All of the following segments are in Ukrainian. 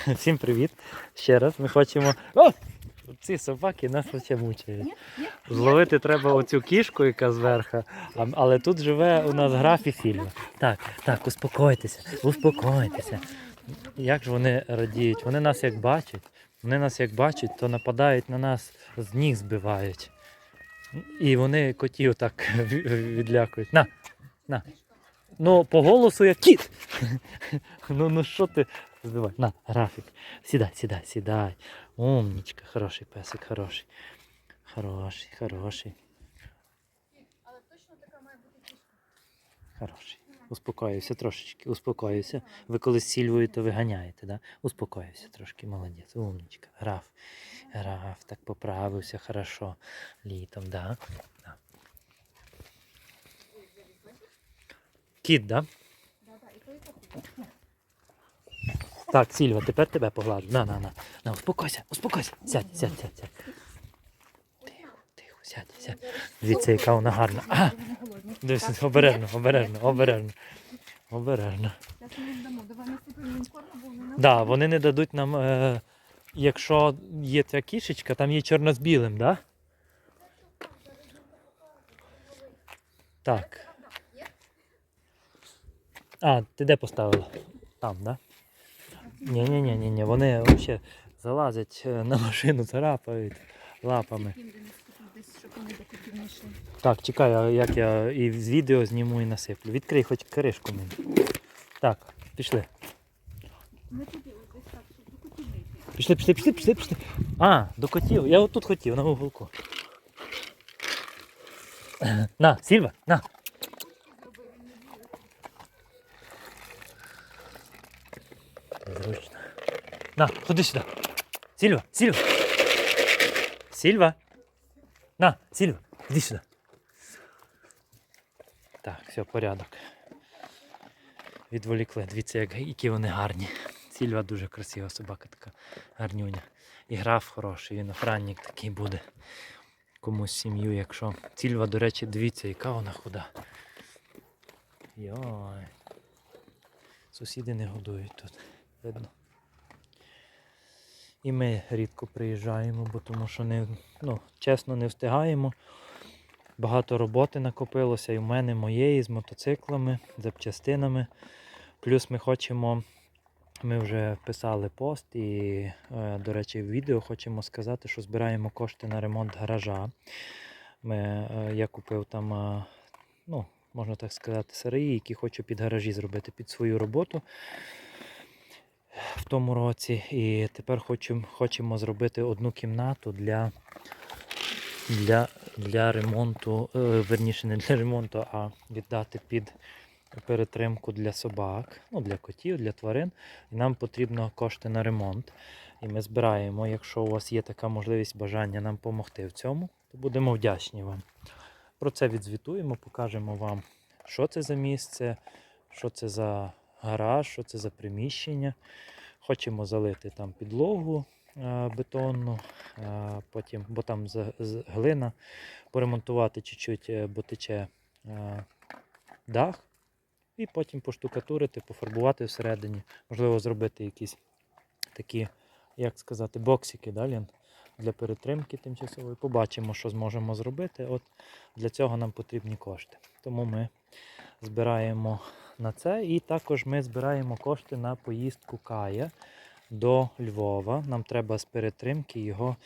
Всім привіт. Ще раз ми хочемо. О! Ці собаки нас ще мучають. Зловити треба оцю кішку, яка зверху, але тут живе у нас граф і Сільва. Так, так, успокойтеся, успокойтеся. Як ж вони радіють? Вони нас як бачать, вони нас як бачать, то нападають на нас, з ніг збивають. І вони котів так відлякують. На, на. Ну, по голосу як кіт. Ну, ну що ти? Збивай. На, графік. Сідай, сідай, сідай. Умнічка, хороший песик, хороший. Хороший, хороший. Але точно така має бути кішка. Хороший. Успокоївся трошечки, успокоївся. Ви коли сільвою, то виганяєте, да? Успокоївся трошки, молодець. Умнічка. Граф. Граф, так поправився, хорошо. Літом, да. да. Кіт, да? Да-да, і то і таку. Так, Сільва, тепер тебе погладжу. На, на, на. На, успокойся, успокойся. Сядь, сядь, сядь, сядь. Тихо, тихо, сядь, сядь. Дивіться, яка вона гарна. А, дивись, обережно, обережно, обережно. Обережно. Да, вони не дадуть нам, е, якщо є ця кішечка, там є чорно з білим, да? Так. А, ти де поставила? Там, да? Ні, ні, ні, ні, ні. Вони взагалі залазять е, на машину, царапають лапами. Так, чекай, а як я і з відео зніму і насиплю. Відкрий хоч кришку мені. Так, пішли. Пішли, пішли, пішли, пішли, пішли. А, до котів. Я отут хотів, на уголку. На, Сільва, на. Зручно. На, ходи сюди. Сільва, Сільва. Сільва. На, Сільва, іди сюди. Так, все, порядок. Відволікли. Дивіться, як, які вони гарні. Сільва дуже красива собака така гарнюня. І граф хороший, він охранник такий буде. Комусь сім'ю, якщо. Сільва, до речі, дивіться, яка вона худа. Йой. Сусіди не годують тут. Видно. І ми рідко приїжджаємо, бо тому що не, ну, чесно не встигаємо. Багато роботи накопилося і в мене моєї з мотоциклами, запчастинами. Плюс ми хочемо ми вже писали пост і, е, до речі, в відео хочемо сказати, що збираємо кошти на ремонт гаража. Ми, е, я купив там, е, ну, можна так сказати, сараї, які хочу під гаражі зробити під свою роботу в тому році. І тепер хочемо, хочемо зробити одну кімнату для, для, для ремонту, е, верніше не для ремонту, а віддати під перетримку для собак, ну, для котів, для тварин. І нам потрібно кошти на ремонт. І ми збираємо, якщо у вас є така можливість бажання нам допомогти в цьому, то будемо вдячні вам. Про це відзвітуємо, покажемо вам, що це за місце, що це за гараж, що це за приміщення. Хочемо залити там підлогу е, бетонну, е, потім, бо там глина, поремонтувати чуть-чуть, е, бо тече дах і потім поштукатурити, пофарбувати всередині. Можливо, зробити якісь такі, як сказати, боксики да, Лін? Для перетримки тимчасової. Побачимо, що зможемо зробити. От для цього нам потрібні кошти. Тому ми збираємо на це. І також ми збираємо кошти на поїздку Кая до Львова. Нам треба з перетримки його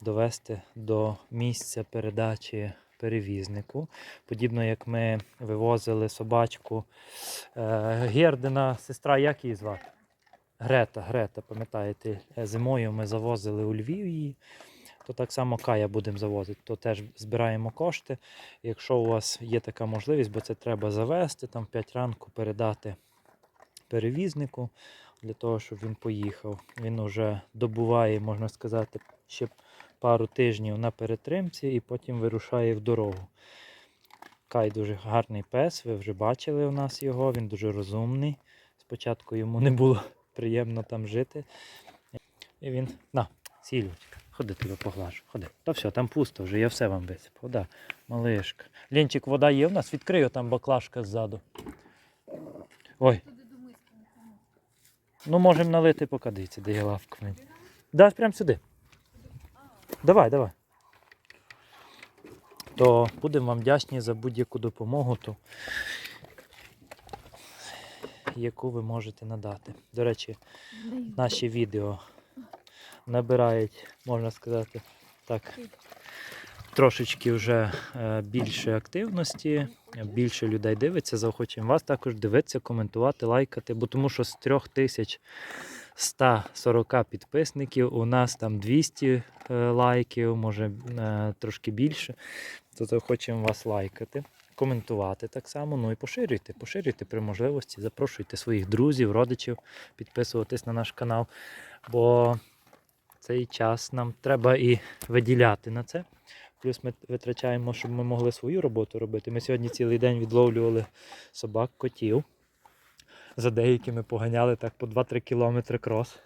довести до місця передачі перевізнику. Подібно як ми вивозили собачку е, Гердина, сестра, як її звати? Грета, Грета, пам'ятаєте, е, зимою ми завозили у Львів її. То так само Кая будемо завозити, то теж збираємо кошти. Якщо у вас є така можливість, бо це треба завести, там в 5 ранку передати перевізнику для того, щоб він поїхав. Він вже добуває, можна сказати, ще пару тижнів на перетримці і потім вирушає в дорогу. Кай дуже гарний пес, ви вже бачили у нас його, він дуже розумний. Спочатку йому не було приємно там жити. І він. На, сілючка, ходи тебе поглажу. Ходи. Та все, там пусто вже, я все вам висипав. Да, малишка. Лінчик, вода є у нас, відкрию там баклажка ззаду. Ой. Ну, можемо налити поки дивіться, де є лавка. в. Да, прямо сюди. Давай, давай. То будемо вам вдячні за будь-яку допомогу, то, яку ви можете надати. До речі, наші відео набирають, можна сказати, так, трошечки вже е, більше активності, більше людей дивиться. Заохочуємо вас також дивитися, коментувати, лайкати, бо тому що з 3140 підписників у нас там 200 е, лайків, може е, трошки більше. То заохочуємо вас лайкати. Коментувати так само, ну і поширюйте, поширюйте при можливості, запрошуйте своїх друзів, родичів підписуватись на наш канал, бо цей час нам треба і виділяти на це. Плюс ми витрачаємо, щоб ми могли свою роботу робити. Ми сьогодні цілий день відловлювали собак, котів. За деякими поганяли так по 2-3 кілометри крос.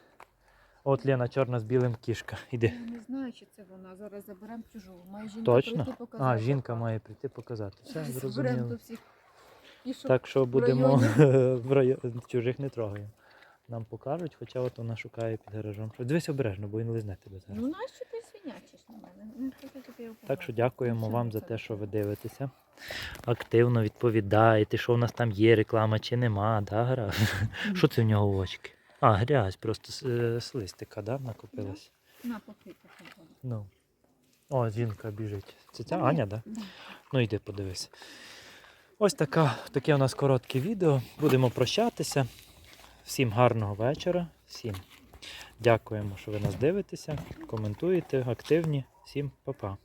От Лена чорна з білим кішка. Іди. Я не знаю, чи це вона. Зараз заберемо чужу. Має жінка Точно? прийти показати. А, жінка має прийти показати. Все, зрозуміло. всіх. Так що будемо в районі чужих не трогаємо. Нам покажуть, хоча от вона шукає під гаражом. Дивись обережно, бо він лизне тебе зараз. Ну нащо ти свинячиш на мене? Ну, Так що дякуємо вам за те, що ви дивитеся. Активно відповідаєте, що в нас там є реклама чи нема, да, гра? Що це в нього в очки? А, грязь, просто з, е, листика, да, накопилась. На, попий. Ну. О, жінка біжить. Це ця. Аня, да? Да. Ну йди подивись. Ось така, таке у нас коротке відео. Будемо прощатися. Всім гарного вечора. Всім дякуємо, що ви нас дивитеся, коментуєте, активні. Всім па-па.